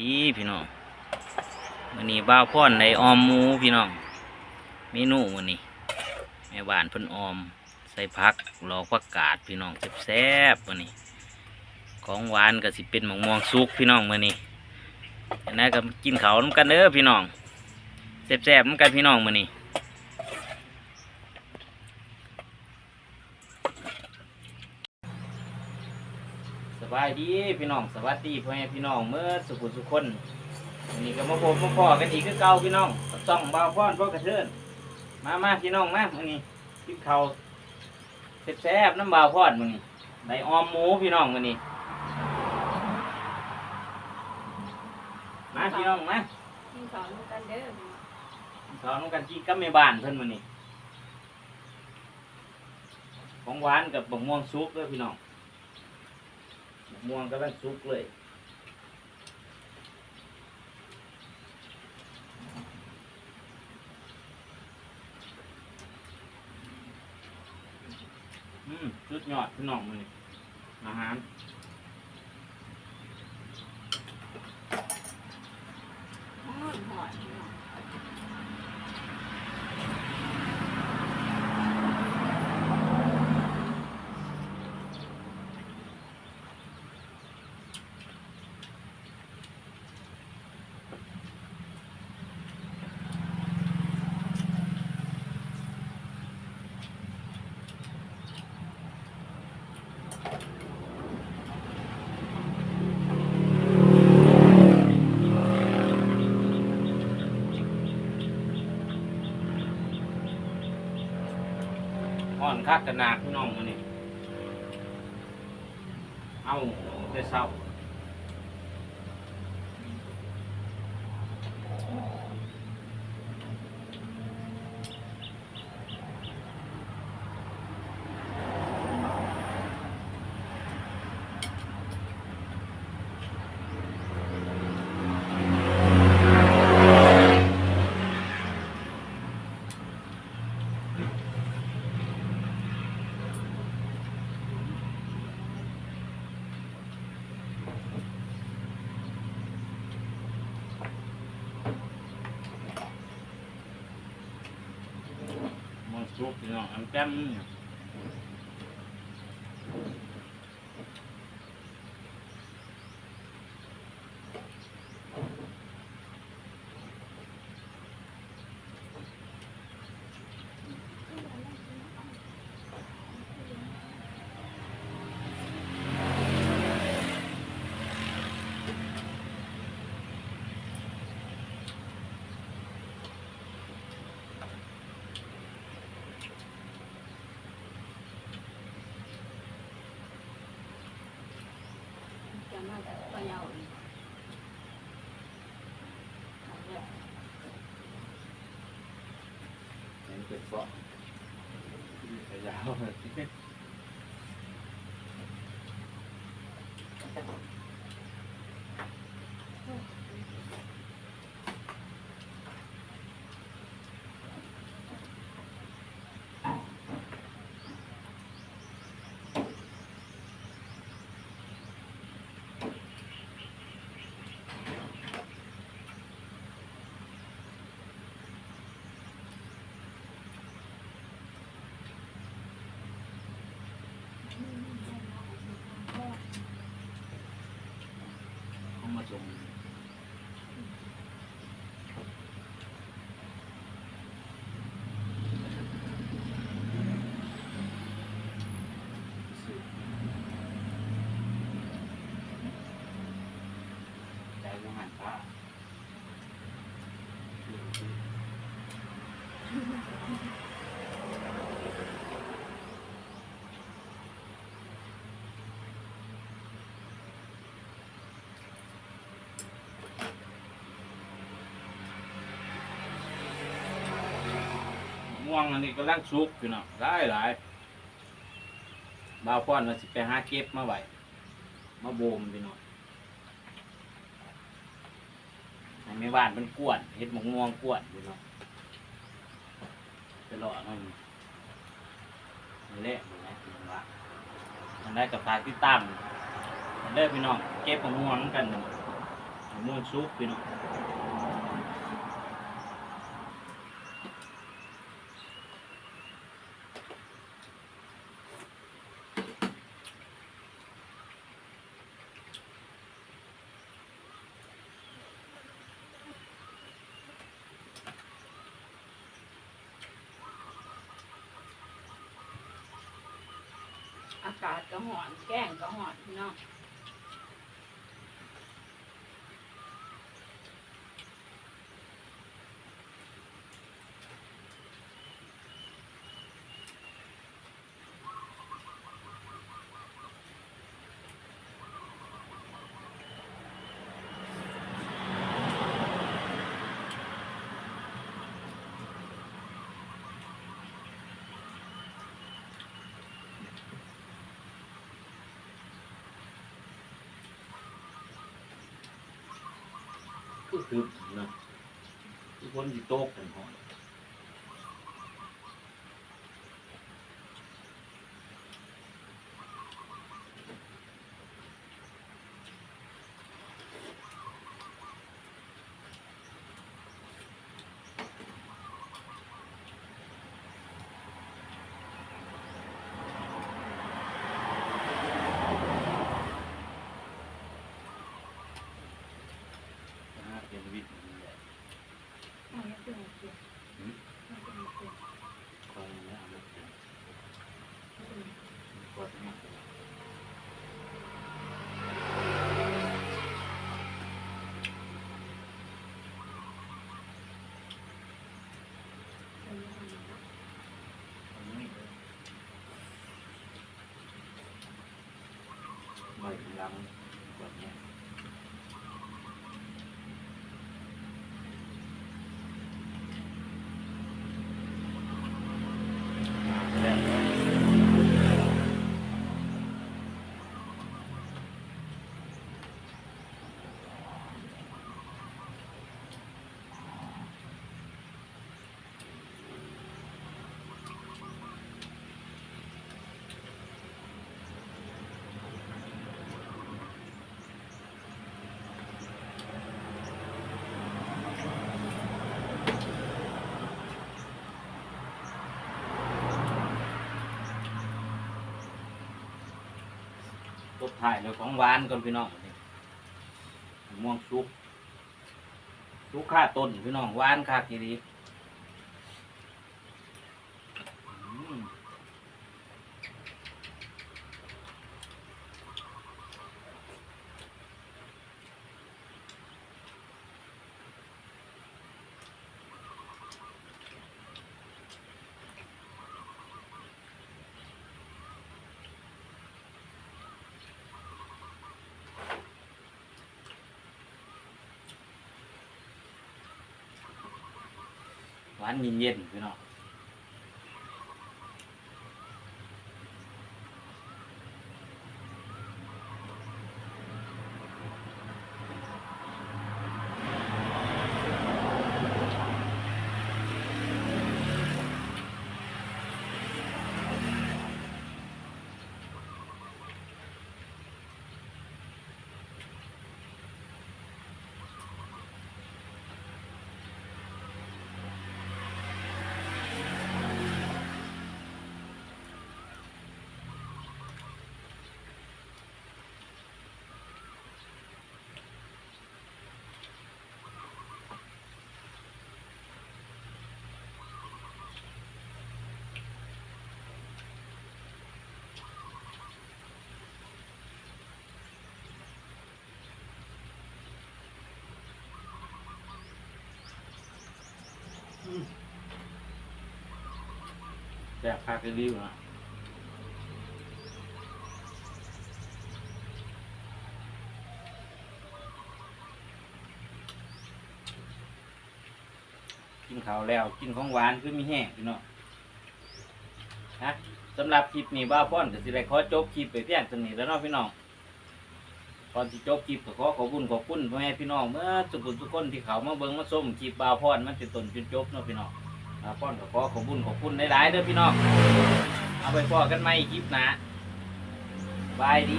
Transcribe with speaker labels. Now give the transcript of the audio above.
Speaker 1: ดีพี่น้องมันนี้บ้าพ่อนในออมหมูพี่น้องเมนูมันนี้แม่บ้านเพิ่นออม ใส่พักรอกผักกาดพี่น้องแซ่บๆมื้อนี้ ของหวานก็สิเป็นหมกม่วงซุกพี่น้องมันนี้นะก็กินเขาน้ำกันเด้อพี่น้องแซ่บๆน้ำกันพี่น้องมันนี้ บายดีพี่น้องสวัสดีพ่อแม่พี่น้องเมื่อสุขุสุขคนวันนี้ก็มาพบมาพอกันอีกคือเก่าพี่น้องซ่องบ่าวพ่อนพ่อกระเทินมามาพี่น้องมาวันนี้กินข้าวแซ่บๆน้ำบ่าวพ่อนมื้อนี้ได้ออมหมูพี่น้องมื้อนี้มาพี่น้องมา
Speaker 2: กินข้าวน้ำกันเด้อ
Speaker 1: กินข้าวน้ำกันที่กับแม่บ้านเพิ่นมื้อนี้ของหวานกับบักม่วงซุปเด้อพี่น้อง ม่วงกำลังซุกเลยอืมสุดยอดพี่น้องเลยอาหาร
Speaker 2: อ่อ
Speaker 1: นคักกระนาพี่น้องมันนี่เอาแต่เศร้า มันซุปพี่น้องอันแต้ม
Speaker 2: มาแต่ก็ยาว
Speaker 1: เห็น เป็ดเปาะขยาวเอามาส่งใจมหันพระ ม่ วงอันนี้ก็ลังสุกอยู่เนาะหลายหลายบาวพอนมันสิไปหาเก็บมาไว้มาโบมพี่น้องให้แม่บ้านมันกวนเฮ็ดหมกม่วงกวนพี่เน้องไปรอมันนี่แหละนี่แหละพี่น้องว่ามันได้กับฝากติดตามมันได้พี่น้องเก็บหมกม่วงกันมะม่วงซุปพี่น้อง
Speaker 2: อากาศก็หอนแก้งก็หอนพี่น้อง
Speaker 1: คือเนะทุกคนที่โต๊ะกันหอยนะเป็นวิธีใหญ่
Speaker 2: เอาไม่เป็นไรเกี่ยว
Speaker 1: หืม
Speaker 2: ไม่เป็นไรเกี่ยว
Speaker 1: คอยนะเอามาเป็น
Speaker 2: ไม่เป็นไร
Speaker 1: กดมากเลย
Speaker 2: เป็นไรนะ
Speaker 1: เอาไม่เลยไม่ลังกดเนี่ยแล้ว ตบ ถ่ายเลยของหวานก่อนพี่น้องนี่มะม่วงซุปซุปข้าต้นพี่น้องหวานคักทีดีอืม หวานเย็นๆพี่น้อง แบบคากระดิ่วนะกินข้าวแล้วกินของหวานคือมีแห้งพี่น้องนะสำหรับคลิปนี้บ้าพ่อนก็สิได้ขอจบคลิปไปเพียงเท่านี้แล้วเนาะพี่น้องก่อนที่จบคลิปก็ขอขอบคุณขอบคุณพ่อแม่พี่น้องเมื่อทุกคนทุกคนที่เขามาเบิ่งมาส้มคลิปบ้าพ่อนมันจะต้นจนจบเนาะพี่น้อง บ้าป้อนก็ขอขอบคุณขอบคุณหลายๆเด้อพี่น้อง เอาไปพอกันไหมคลิปหนะบายดี